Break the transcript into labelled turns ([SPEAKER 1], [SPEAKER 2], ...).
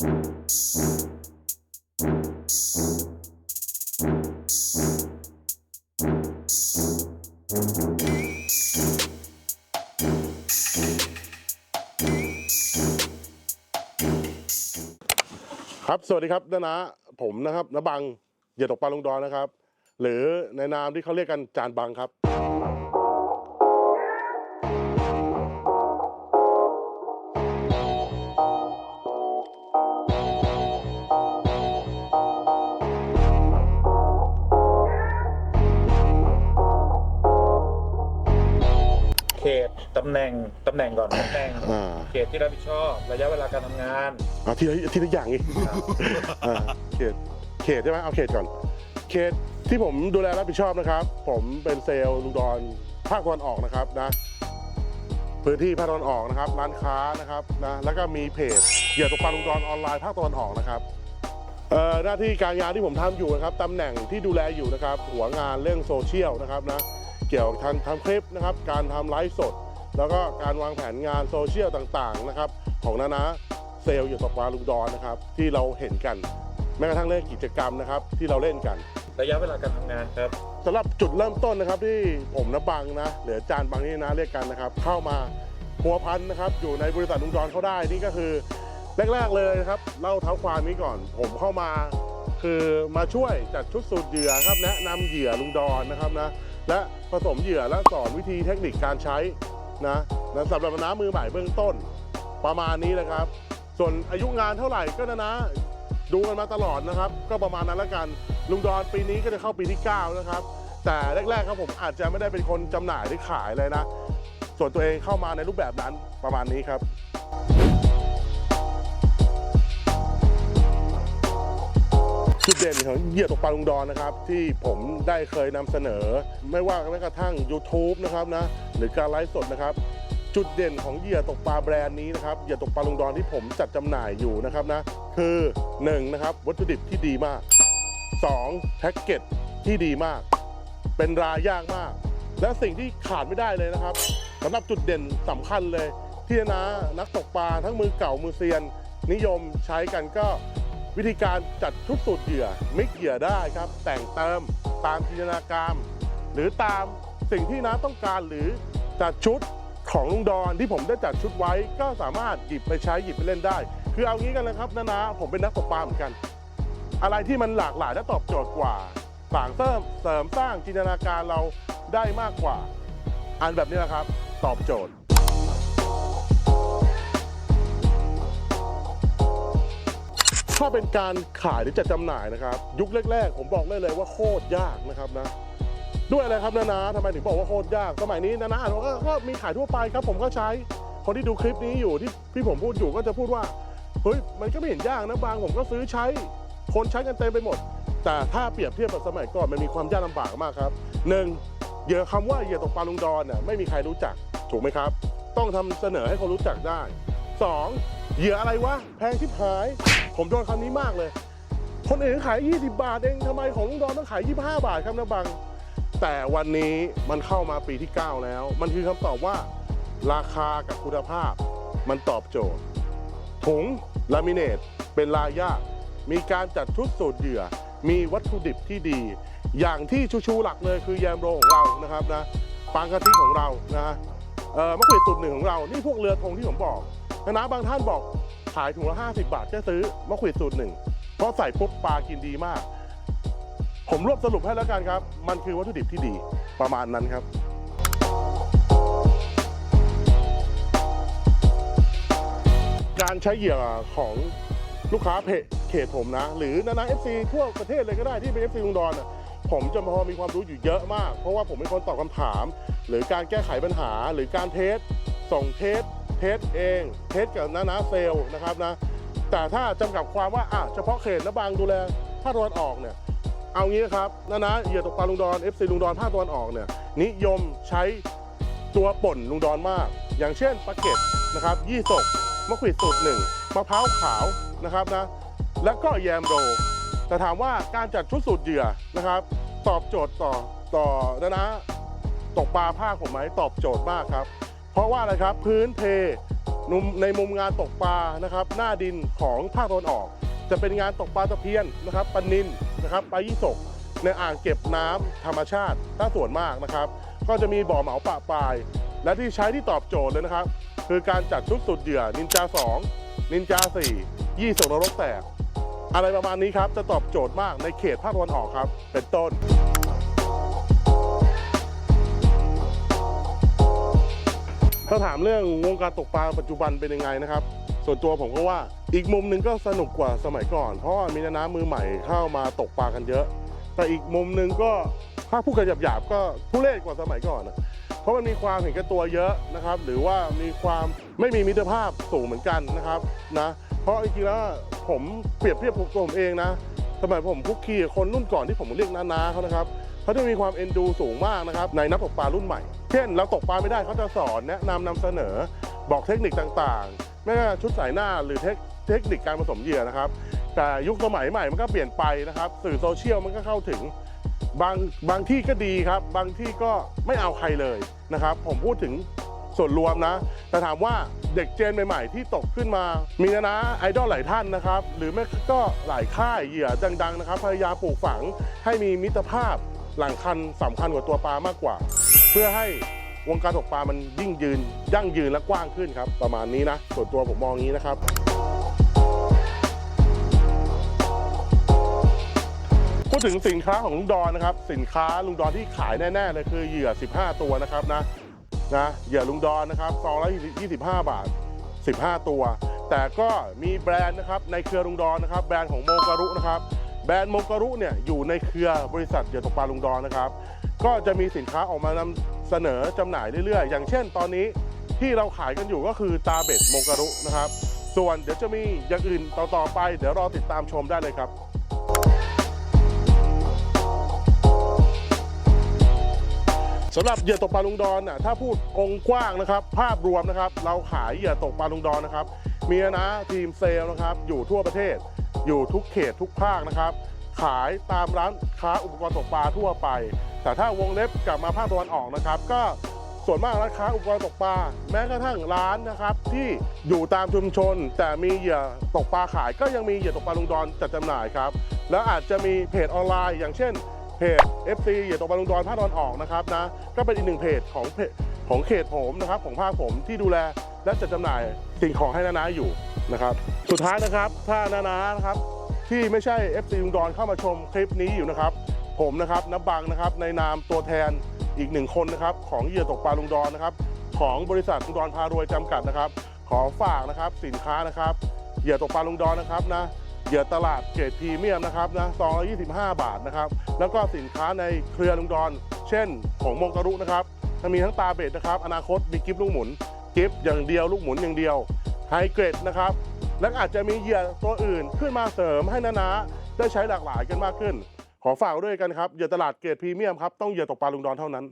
[SPEAKER 1] ครับ สวัสดีครับนะนะผมนะครับนบังเหยียดตกปลาลงดอนนะครับ หรือในนามที่เขาเรียกกันจานบังครับ
[SPEAKER 2] ตตำแหน่งตำแหน่งก่อนตำแหน่ง
[SPEAKER 1] อ่า
[SPEAKER 2] เขตที่รับผิดชอบระยะเวลาการทำงาน
[SPEAKER 1] เอาทีละทีละอย่างอีก
[SPEAKER 2] ครับ
[SPEAKER 1] อ่าเขตเขตใช่ไหมเอาเขตก่อน เขตที่ผมดูแลรับผิดชอบนะครับ ผมเป็นเซลล์ลุงดอนภาคตะวันออกนะครับนะ พื้นที่ภาคตะวันออกนะครับ ร้านค้านะครับนะแล้วก็มีเพจเหยื่อตกปลาลุงดอนออนไลน์ภาคตะวันออกนะครับเอ่อหน้าที่การงานที่ผมทำอยู่นะครับตำแหน่งที่ดูแลอยู่นะครับ หัวงานเรื่องโซเชียลนะครับนะเกี่ยวกับทำทำคลิปนะครับ การทำไลฟ์สด แล้วก็การวางแผนงานโซเชียลต่างๆนะครับของนานาเซลล์เหยื่อตกปลาลุงดอนนะครับที่เราเห็นกัน แม้กระทั่งเรื่องกิจกรรมนะครับที่เราเล่นกัน
[SPEAKER 2] ระยะเวลาการทำงานครับ
[SPEAKER 1] สำหรับจุดเริ่มต้นนะครับที่ผมนะบังนะหรือจานบังนี่นะเรียกกันนะครับ เข้ามาหัวพันนะครับ อยู่ในบริษัทลุงดอนเขาได้นี่ก็คือแรกๆเลยนะครับเล่าเท้าความนี้ก่อน ผมเข้ามา คือมาช่วยจัดชุดสูตรเหยื่อครับแนะนำเหยื่อลุงดอนนะครับนะและผสมเหยื่อและสอนวิธีเทคนิคการใช้ นะนะสำหรับน้ำมือใหม่เบื้องต้นประมาณนี้นะครับ ส่วนอายุงานเท่าไหร่ก็นะนะดูกันมาตลอดนะครับ ก็ประมาณนั้นแล้วกัน ลุงดอนปีนี้ก็จะเข้าปีที่ 9 นะครับ แต่แรกๆครับผมอาจจะไม่ได้เป็นคนจำหน่ายหรือขายเลยนะ ส่วนตัวเองเข้ามาในรูปแบบนั้นประมาณนี้ครับ จุดเด่นของเหยื่อตกปลาลุงดอนนะครับ ที่ผมได้เคยนำเสนอ ไม่ว่าแม้กระทั่ง YouTube นะครับนะหรือการไลฟ์สดนะครับ จุดเด่นของเหยื่อตกปลาแบรนด์นี้นะครับเหยื่อตกปลาลุงดอนที่ผมจัดจำหน่ายอยู่นะครับนะคือ1นะครับวัตถุดิบที่ดีมาก 2. แพ็กเกจที่ดีมาก เป็นรายยากมาก และสิ่งที่ขาดไม่ได้เลยนะครับสำหรับจุดเด่นสำคัญเลย ที่นะนักตกปลาทั้งมือเก่ามือเซียน นิยมใช้กันก็ วิธีการจัดชุดสูตรเหยื่อมิกเหยื่อได้ครับ แต่งเติมตามจินตนาการ หรือตามสิ่งที่น้าต้องการหรือจัดชุดของลุงดอนที่ผมได้จัดชุดไว้ก็สามารถหยิบไปใช้หยิบไปเล่นได้ คือเอางี้กันนะครับนะนะผมเป็นนักตกปลาเหมือนกัน อะไรที่มันหลากหลายและตอบโจทย์กว่าสร้างเสริมเสริมสร้างจินตนาการเราได้มากกว่า อันแบบนี้แหละครับ ตอบโจทย์ ถ้าเป็นการขายหรือจัดจำหน่ายนะครับ ยุคแรกๆ ผมบอกได้เลยว่าโคตรยากนะครับนะ ด้วยอะไรครับนานาทำไมถึงบอกว่าโคตรยาก สมัยนี้นานาอ่าก็มีขายทั่วไปครับ ผมก็ใช้คนที่ดูคลิปนี้อยู่ที่ที่ผมพูดอยู่ก็จะพูดว่าเฮ้ยมันก็ไม่เห็นยากนะบางผมก็ซื้อใช้ คนใช้กันเต็มไปหมด แต่ถ้าเปรียบเทียบกับสมัยก่อนมันมีความยากลำบากมากครับหนึ่งเหยื่อคำว่าเหยื่อตกปลาลุงดอนน่ะไม่มีใครรู้จักถูกไหมครับ ต้องทำเสนอให้คนรู้จักได้ สองเหยื่ออะไรวะ แพงชิบหาย ผมโดนคำนี้มากเลย คนอื่นขาย 20 บาทเองทำไมของลุงดอนต้องขาย 25 บาทครับนะบัง แต่วันนี้มันเข้ามาปีที่ 9 แล้ว มันคือคำตอบว่า ราคากับคุณภาพ มันตอบโจทย์ถุงลามิเนตเป็นลายยาก มีการจัดชุดสูตรเหยื่อ มีวัตถุดิบที่ดี อย่างที่ชูชูหลักเลยคือแยมโรของเรานะครับนะปางกะทิของเรานะเอ่อมะขวิดสูตรหนึ่งของเรา นี่พวกเรือธงที่ผมบอก นะนะบางท่านบอกขายถุงละ 50 บาทแค่ซื้อมะขวิดสูตรหนึ่งเพราะใส่ปุ๊บปลากินดีมาก ผมรวบสรุปให้แล้วกันครับ มันคือวัตถุดิบที่ดีประมาณนั้นครับการใช้เหยื่อของลูกค้าเพเขตผมนะ หรือนานาเอฟซีทั่วประเทศเลยก็ได้ที่เป็นเอฟซีลุงดอนผมจะพอมีความรู้อยู่เยอะมาก เพราะว่าผมเป็นคนตอบคำถาม หรือการแก้ไขปัญหา หรือการเทสส่งเทส เทสเองเทสกับนานาเซลนะครับนะแต่ถ้าจำกัดความว่าอะเฉพาะเขตและบางดูแลภาคตะวันออกเนี่ยเอางี้ครับนานะเหยื่อตกปลาลุงดอน FC ลุงดอนภาคตะวันออกเนี่ยนิยมใช้ตัวป่นลุงดอนมาก อย่างเช่นปลาเก็ตนะครับยี่สกมะขวิดสูตรหนึ่งมะพร้าวขาวนะครับนะและก็แยมโรแต่ถามว่าการจัดชุดสูตรเหยื่อนะครับ ตอบโจทย์ต่อต่อนะนะตกปลาภาคผมไหมตอบโจทย์มากครับ ราะว่าอะไรครับพื้นเพในมุมงานตกปลานะครับ หน้าดินของภาคตะวันออก จะเป็นงานตกปลาตะเพียนนะครับปนินนะครับปลายี่สกในอ่างเก็บน้ำธรรมชาติถ้าส่วนมากนะครับ ก็จะมีบ่อเหมาปะปลาย และที่ใช้ที่ตอบโจทย์เลยนะครับ คือการจัดชุดสุดเหยื่อนินจา 2 นินจา 4 ยี่สกนรกแตก อะไรประมาณนี้ครับจะตอบโจทย์มากในเขตภาคตะวันออกครับ เป็นต้น ถ้าถามเรื่องวงการตกปลาปัจจุบันเป็นยังไงนะครับ ส่วนตัวผมก็ว่าอีกมุมหนึ่งก็สนุกกว่าสมัยก่อน เพราะว่ามีน้ำมือใหม่เข้ามาตกปลากันเยอะ แต่อีกมุมหนึ่งก็ถ้าพูดกันหยาบๆก็ทุเรศกว่าสมัยก่อนนะเพราะมันมีความเห็นแก่ตัวเยอะนะครับ หรือว่ามีความไม่มีมิตรภาพสูงเหมือนกันนะครับนะเพราะจริงๆแล้วผมเปรียบเทียบตัวผมเองนะสมัยผมคุกคีคนรุ่นก่อนที่ผมเรียกน้าๆเขานะครับ เขาจะมีความเอ็นดูสูงมากนะครับในนักตกปลารุ่นใหม่ เช่นเราตกปลาไม่ได้เขาจะสอนแนะนำนำเสนอบอกเทคนิคต่างๆ ไม่ว่าชุดสายหน้าหรือเทคเทคนิคการผสมเหยื่อนะครับ แต่ยุคสมัยใหม่มันก็เปลี่ยนไปนะครับ สื่อโซเชียลมันก็เข้าถึงบางบางที่ก็ดีครับ บางที่ก็ไม่เอาใครเลยนะครับ ผมพูดถึงส่วนรวมนะ แต่ถามว่าเด็กเจนใหม่ๆ ที่ตกขึ้นมา มีนะนะไอดอลหลายท่านนะครับ หรือไม่ก็หลายค่ายเหยื่อดังๆนะครับ พยายามปลูกฝังให้มีมิตรภาพ หลังคันสำคัญกว่าตัวปลามากกว่า เพื่อให้วงการตกปลามันยิ่งยืน ยั่งยืนและกว้างขึ้นครับ ประมาณนี้นะ ส่วนตัวผมมองอย่างนี้นะครับ พูดถึงสินค้าของลุงดอนนะครับ สินค้าลุงดอนที่ขายแน่ๆเลยคือเหยื่อ 15 ตัวนะครับนะนะเหยื่อลุงดอนนะครับซองละ25 บาท 15 ตัว แต่ก็มีแบรนด์นะครับในเครือลุงดอนนะครับ แบรนด์ของโมการุนะครับ แบรนด์โมการุเนี่ยอยู่ในเครือบริษัทเหยื่อตกปลาลุงดอนนะครับ ก็จะมีสินค้าออกมานำเสนอจำหน่ายเรื่อยๆ อย่างเช่น ตอนนี้ที่เราขายกันอยู่ก็คือตาเบ็ดโมการุนะครับ ส่วนเดี๋ยวจะมีอย่างอื่นต่อๆไป เดี๋ยวรอติดตามชมได้เลยครับสำหรับเหยื่อตกปลาลุงดอนน่ะถ้าพูดองกว้างนะครับ ภาพรวมนะครับ เราขายเหยื่อตกปลาลุงดอนนะครับ มีนะทีมเซลนะครับอยู่ทั่วประเทศ อยู่ทุกเขตทุกภาคนะครับ ขายตามร้านค้าอุปกรณ์ตกปลาทั่วไป แต่ถ้าวงเล็บกลับมาภาคตะวันออกนะครับ ก็ส่วนมากร้านค้าอุปกรณ์ตกปลาแม้กระทั่งร้านนะครับ ที่อยู่ตามชุมชน แต่มีเหยื่อตกปลาขาย ก็ยังมีเหยื่อตกปลาลุงดอนจัดจำหน่ายครับ แล้วอาจจะมีเพจออนไลน์ อย่างเช่นเพจ FC เหยื่อตกปลาลุงดอนภาคตะวันออกนะครับนะก็เป็นอีกหนึ่งเพจของเพจ ของเขตผมนะครับ ของภาคผมที่ดูแลและจัดจำหน่ายสิ่งของให้นานาอยู่นะครับ สุดท้ายนะครับถ้านานานะครับที่ไม่ใช่ FC ลุงดอนเข้ามาชมคลิปนี้อยู่นะครับ ผมนะครับนับบังนะครับในนามตัวแทนอีกหนึ่งคนนะครับของเหยื่อตกปลาลุงดอนนะครับ ของบริษัทลุงดอนพารวยจำกัดนะครับ ขอฝากนะครับสินค้านะครับเหยื่อตกปลาลุงดอนนะครับนะเหยื่อตลาดเกรดพรีเมียมนะครับนะซองละ25 บาทนะครับ แล้วก็สินค้าในเครือลุงดอน เช่น ของมงกรุนะครับ จะมีทั้งตาเบสนะครับ อนาคตมีกิฟต์ลูกหมุน กิฟต์อย่างเดียวลูกหมุนอย่างเดียวไฮเกรดนะครับ และอาจจะมีเหยื่อตัวอื่นขึ้นมาเสริมให้นานาได้ใช้หลากหลายกันมากขึ้น ขอฝากด้วยกันครับเหยื่อตลาดเกรดพรีเมียมครับต้องเหยื่อตกปลาลุงดอนเท่านั้น